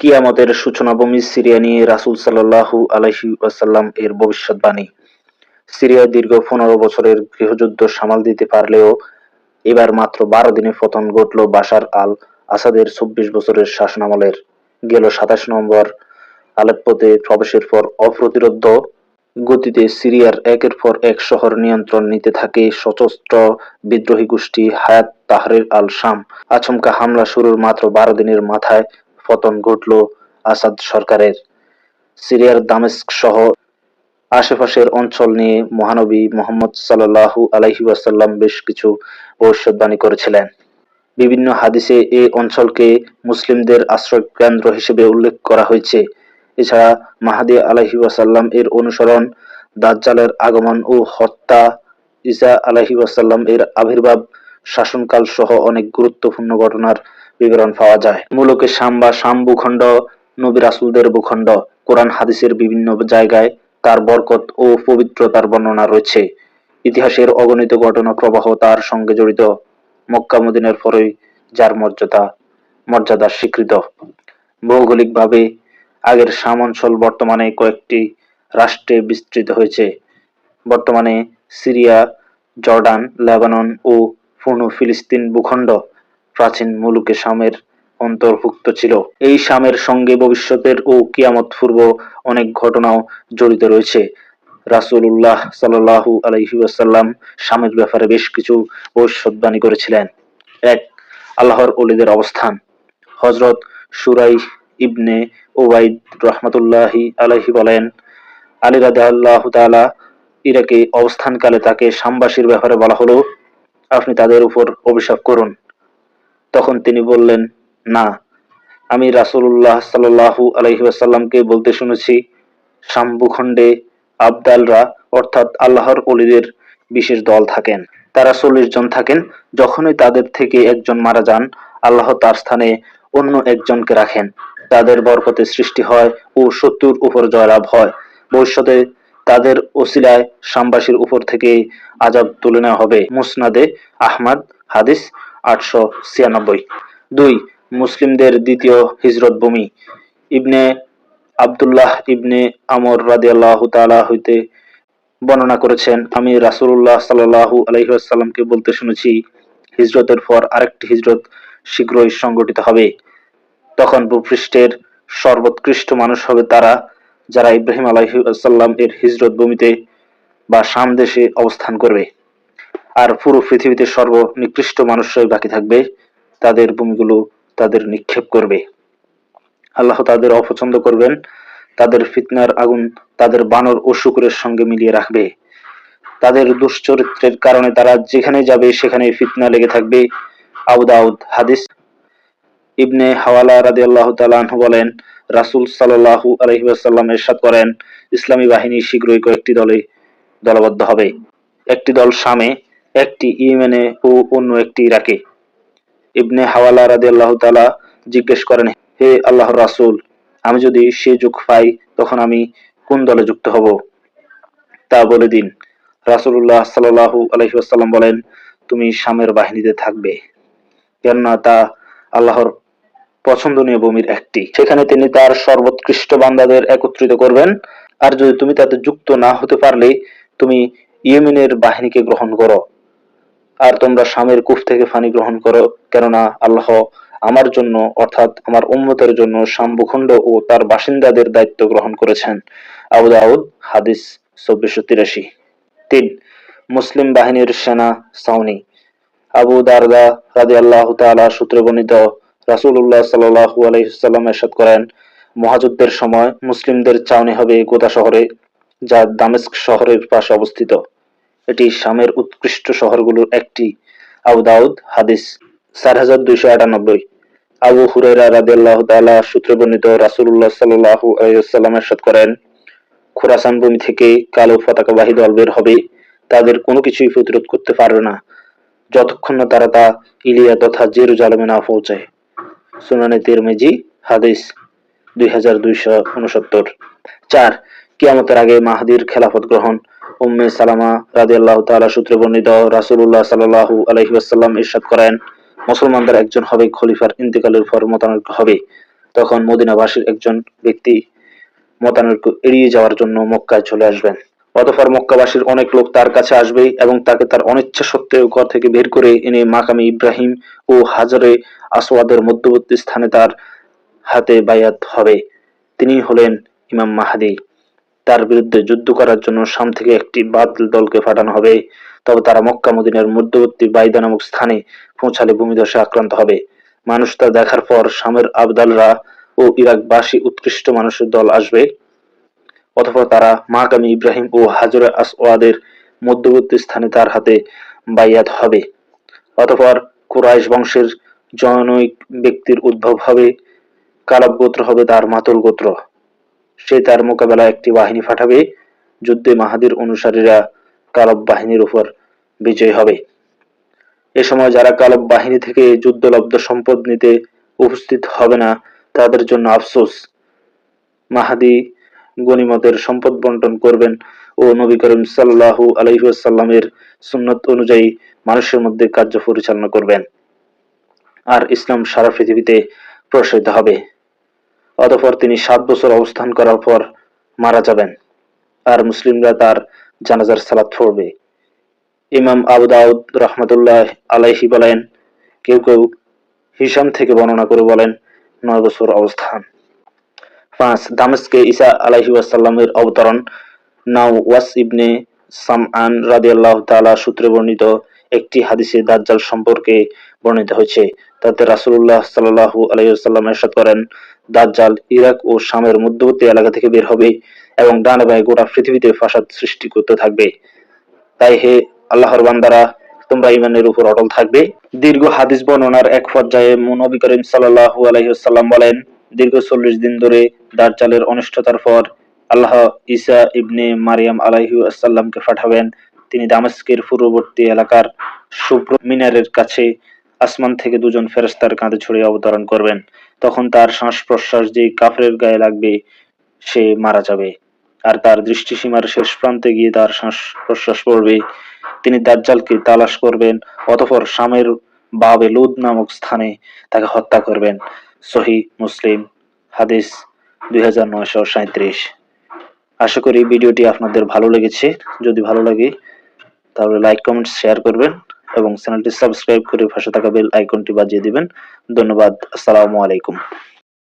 কিয়ামতের সূচনাভূমি সিরিয়া নিয়ে রাসূল সাল্লাল্লাহু আলাইহি ওয়াসাল্লাম এর ভবিষ্যদ্বাণী সিরিয়া দীর্ঘ পনেরো বছরের গৃহযুদ্ধ সামাল দিতে পারলেও এবার মাত্র বারো দিনে পতন ঘটল বাশার আল আসাদের চব্বিশ বছরের শাসনামলের। গেল সাতাশ নভেম্বর আলেপ্পোতে প্রবেশের পর অপ্রতিরোধ্য গতিতে সিরিয়ার একের পর এক শহর নিয়ন্ত্রণ নিতে থাকে সশস্ত্র বিদ্রোহী গোষ্ঠী হায়াত তাহরির আল শাম আচমকা হামলা শুরুর মাত্র বারো দিনের মাথায় পতন ঘটল আসাদ সরকারের। সিরিয়ার দামেস্ক সহ আশেপাশের অঞ্চল নিয়ে মহানবী মোহাম্মদ সাল্লাল্লাহু আলাইহি ওয়াসাল্লাম বেশ কিছু ভবিষ্যদ্বাণী করেছিলেন। বিভিন্ন হাদিসে এই অঞ্চলকে মুসলিমদের আশ্রয় কেন্দ্র হিসেবে উল্লেখ করা হয়েছে। এছাড়া মাহাদি আলাহি ওয়াসাল্লাম এর অনুসরণ, দাজ্জালের আগমন ও হত্যা, ঈসা আলাহি ওয়াসাল্লাম এর আবির্ভাব, শাসনকাল সহ অনেক গুরুত্বপূর্ণ ঘটনার বিবরণ পাওয়া যায়। মূলকে শাম বা শাম ভূখণ্ড, নবী রাসুলদের ভূখণ্ড, কোরআন হাদিসের বিভিন্ন জায়গায় তার বরকত ও পবিত্রতার বর্ণনা রয়েছে। ইতিহাসের অগণিত ঘটনা প্রবাহ তার সঙ্গে জড়িত। মক্কা মদিনের পরেই যার মর্যাদা মর্যাদা স্বীকৃত। ভৌগোলিকভাবে আগের শাম অঞ্চল বর্তমানে কয়েকটি রাষ্ট্রে বিস্তৃত হয়েছে। বর্তমানে সিরিয়া, জর্ডান, লেবানন ও পূর্ণ ফিলিস্তিন ভূখণ্ড। প্রাচীন মুলুকে শামের অন্তর্ভুক্ত ছিল। এই শামের সঙ্গে ভবিষ্যতের ও কিয়ামত পূর্ব অনেক ঘটনাও জড়িত রয়েছে। রাসূলুল্লাহ সাল্লাল্লাহু আলাইহি ওয়াসাল্লাম শামের ব্যাপারে বেশ কিছু ভবিষ্যদ্বাণী করেছিলেন। এক, আল্লাহর অলিদের অবস্থান। হজরত সুরাই ইবনে ওবাইদ রহমতুল্লাহি আলাইহি বলেন, আলী রাদিয়াল্লাহু তাআলা ইরাকে অবস্থানকালে তাকে শামবাসীর ব্যাপারে বলা হলো, আপনি তাদের উপর অভিশাপ করুন। তখন তিনি বললেন, না, আমি রাসূলুল্লাহ সাল্লাল্লাহু আলাইহি বলতে শুনেছি শাম ভূখণ্ডে আবদালরা অর্থাৎ আল্লাহর অলিদের বিশেষ দল থাকেন। তারা চল্লিশ জন থাকেন, যখনই তাদের থেকে একজন মারা যান, আল্লাহ তার স্থানে অন্য একজনকে রাখেন। তাদের বরকতে সৃষ্টি হয় ও শত্রুর উপর জয়লাভ হয়। ভবিষ্যতে তাদের ওসিলায় শামবাসীর উপর থেকে আজাব তুলে নেওয়া হবে। মুসনাদে আহমদ হাদিস আটশো ছিয়ানব্বই। দুই, মুসলিমদের দ্বিতীয় হিজরত ভূমি। ইবনে আবদুল্লাহ ইবনে আমর রাদিয়াল্লাহু তাআলা হইতে বর্ণনা করেছেন, আমি রাসূলুল্লাহ সাল্লাল্লাহু আলাইহি ওয়াসাল্লামকে বলতে শুনেছি, হিজরতের পর আরেকটি হিজরত শীঘ্রই সংগঠিত হবে। তখন ভূপৃষ্ঠের সর্বোৎকৃষ্ট মানুষ হবে তারা, যারা ইব্রাহিম আলাইসাল্লাম এর হিজরত ভূমিতে বা সামদেশে অবস্থান করবে। আর পুরো পৃথিবীতে সর্বনিকৃষ্ট মানুষরাই বাকি থাকবে, তাদের ভূমিগুলো তাদের নিক্ষেপ করবে। আল্লাহ তাদের অপছন্দ করবেন, তাদের ফিতনার আগুন তাদের বানর ও শুকুরের সঙ্গে মিলিয়ে রাখবে। তাদের দুশ্চরিত্রের কারণে তারা যেখানে যাবে সেখানে ফিতনা লেগে থাকবে। আউদাউদ হাদিস। ইবনে হাওয়ালা রাদি আল্লাহ তালাহ বলেন, রাসুল সাল্লাহু আলহিবাসাল্লাম এরশাদ করেন, ইসলামী বাহিনী শীঘ্রই কয়েকটি দলে দলবদ্ধ হবে। একটি দল শামে একটি ইয়েমেনে ও অন্য একটি ইরাকে ইবনে হাওয়ালা রাদি আল্লাহ তালা জিজ্ঞেস করেন, হে আল্লাহর রাসুল, আমি যদি সে যুগ পাই, তখন আমি কোন দলে যুক্ত হব? তা বলে দিন। রাসুল্লাহ সাল্লাহু আলহিহাসাল্লাম বলেন, তুমি শামের বাহিনীতে থাকবে। কেননা তা আল্লাহর পছন্দনীয় ভূমির একটি। সেখানে তিনি তার সর্বোৎকৃষ্ট বান্দাদের একত্রিত করবেন। আর যদি তুমি তাতে যুক্ত না হতে পারলে, তুমি ইয়েমেনের বাহিনীকে গ্রহণ করো। আর তোমরা স্বামীর কুফ থেকে ফানি গ্রহণ করো, কেননা আল্লাহ আমার জন্য, অর্থাৎ আমার উম্মতের জন্য শাম ভূখণ্ড ও তার বাসিন্দাদের দায়িত্ব গ্রহণ করেছেন। আবু দাউদ, হাদিস চব্বিশশো তিরাশি। তিন, মুসলিম বাহিনীর সেনা, সাউনি। আবু দারদা রাদি আল্লাহ তালা সূত্রে বর্ণিত রাসুল্লাহ সাল্লাহু আলহিসাল্লাম এরশাদ করেন, মহাযুদ্ধের সময় মুসলিমদের চাউনি হবে গোদা শহরে, যা দামেস্ক শহরের পাশে অবস্থিত। এটি শামের উৎকৃষ্ট শহরগুলোর একটি। আবু দাউদ, হাদিস, চার হাজার দুইশো আটানব্বই। আবু হুরেরা রাদিল্লাহ তালা সূত্রে বর্ণিত রাসুল্লাহ সাল্লাহ আলাইসাল্লাম এরশাদ করেন, খুরাসান ভূমি থেকে কালো পতাকাবাহী দল বের হবে, তাদের কোনো কিছুই প্রতিরোধ করতে পারবে না, যতক্ষণ না তারা তা ইলিয়া তথা জেরুজালেমে না পৌঁছায়। সুনানে তিরমেজি, হাদিস, দুই হাজার দুইশো উনসত্তর। চার, কিয়ামতের আগে মাহাদির খেলাফত গ্রহণ। উম্মে সালামা রাদিয়াল্লাহ তাআলা সূত্রে বর্ণিত রাসূলুল্লাহ সাল্লাল্লাহু আলাইহি ওয়াসাল্লাম ইরশাদ করেন, মুসলমানদের একজন হবে খলিফার ইন্তেকালের পর মতানৈক্য হবে। তখন মদিনাবাসীর একজন ব্যক্তি মতানৈক্য এড়িয়ে যাওয়ার জন্য মক্কায় চলে আসবেন। অতঃপর মক্কাবাসীর অনেক লোক তার কাছে আসবে এবং তাকে তার অনিচ্ছা সত্ত্বেও ঘর থেকে বের করে এনে মাকামি ইব্রাহিম ও হাজারে আসওয়াদের মধ্যবর্তী স্থানে তার হাতে বায়াত হবে। তিনি হলেন ইমাম মাহাদি। তার বিরুদ্ধে যুদ্ধ করার জন্য শাম থেকে একটি বাতিল দলকে পাঠানো হবে। তবে তারা মক্কা মদিনার মধ্যবর্তী বাইদা নামক স্থানে পৌঁছালে ভূমিধসে আক্রান্ত হবে। মানুষ তা দেখার পর শামের আবদালরা ও ইরাকবাসী উৎকৃষ্ট মানুষের দল আসবে। অথবা তারা মাকামি ইব্রাহিম ও হাজরে আসওয়াদের মধ্যবর্তী স্থানে তার হাতে বাইয়াত হবে। অতঃপর কুরাইশ বংশের জনৈক ব্যক্তির উদ্ভব হবে কালাব গোত্র হবে তার মাতুল গোত্র সে তার মোকাবেলায় একটি বাহিনী পাঠাবে, যুদ্ধে মাহাদির অনুসারীরা কালব বাহিনীর উপর বিজয় হবে। এ সময় যারা কালব বাহিনী থেকে যুদ্ধলব্ধ সম্পদ নিতে উপস্থিত হবে না, তাদের জন্য আফসোস। মাহাদি গনিমতের সম্পদ বন্টন করবেন ও নবী করিম সাল্লাহু আলহিহাসাল্লামের সুন্নত অনুযায়ী মানুষের মধ্যে কার্য পরিচালনা করবেন। আর ইসলাম সারা পৃথিবীতে প্রসারিত হবে। অতঃপর তিনি সাত বছর অবস্থান করার পর মারা যাবেন। আর মুসলিমরা তার জানাজার সালাত পড়বে। ইমাম আবু দাউদ রহমতুল্লাহ আলাইহি বলেন, কেউ কেউ হিসাম থেকে বর্ণনা করে বলেন, নয় বছর অবস্থান। পাঁচ, দামেস্কে ঈসা আলাইহি ওয়াসাল্লামের অবতরণ। নাও ওয়াস ইবনে সামআন রাদিয়াল্লাহু তাআলা সূত্রে বর্ণিত একটি হাদিসে দাজ্জাল সম্পর্কে বর্ণিত হয়েছে। তাতে রাসূলুল্লাহ সাল্লাল্লাহু আলাইহি ইরশাদ করেন দাজ্জাল ইরাক ও শামের মধ্যবর্তী এলাকা থেকে বের হবে এবং ডানে বাঁয়ে গোটা পৃথিবীতে ফাসাদ সৃষ্টি করতে থাকবে। তাই হে আল্লাহর বান্দারা, তোমরা ইমানের উপর অটল থাকবে। দীর্ঘ হাদিস বর্ণনার এক পর্যায়ে নবী করিম সাল্লাল্লাহু আলাইহি ওয়াসাল্লাম বলেন, দীর্ঘ চল্লিশ দিন ধরে দাজ্জালের অনিষ্টতার পর আল্লাহ ঈসা ইবনে মারিয়াম আলাইহি আসাল্লামকে পাঠাবেন। তিনি দামেস্কের পূর্ববর্তী এলাকার শুভ্র মিনারের কাছে আসমান থেকে দুজন ফেরেস্তার কাঁধে ছড়িয়ে অবতরণ করবেন। তখন তার শ্বাস প্রশ্বাস যে কাফরের গায়ে লাগবে, সে মারা যাবে। আর তার দৃষ্টিসীমার শেষ প্রান্তে গিয়ে তার শ্বাস প্রশ্বাস পড়বে। তিনি দাজ্জালকে তালাশ করবেন, অতঃপর শামের বাবে লুদ নামক স্থানে তাকে হত্যা করবেন। সহি মুসলিম, হাদিস দু হাজার নয়শো সাঁইত্রিশ। আশা করি ভিডিওটি আপনাদের ভালো লেগেছে। যদি ভালো লাগে, তাহলে লাইক, কমেন্ট, শেয়ার করবেন। এবং চ্যানেলটি সাবস্ক্রাইব করে পাশে থাকা বেল আইকনটি বাজিয়ে দিবেন। ধন্যবাদ। আসসালামু আলাইকুম।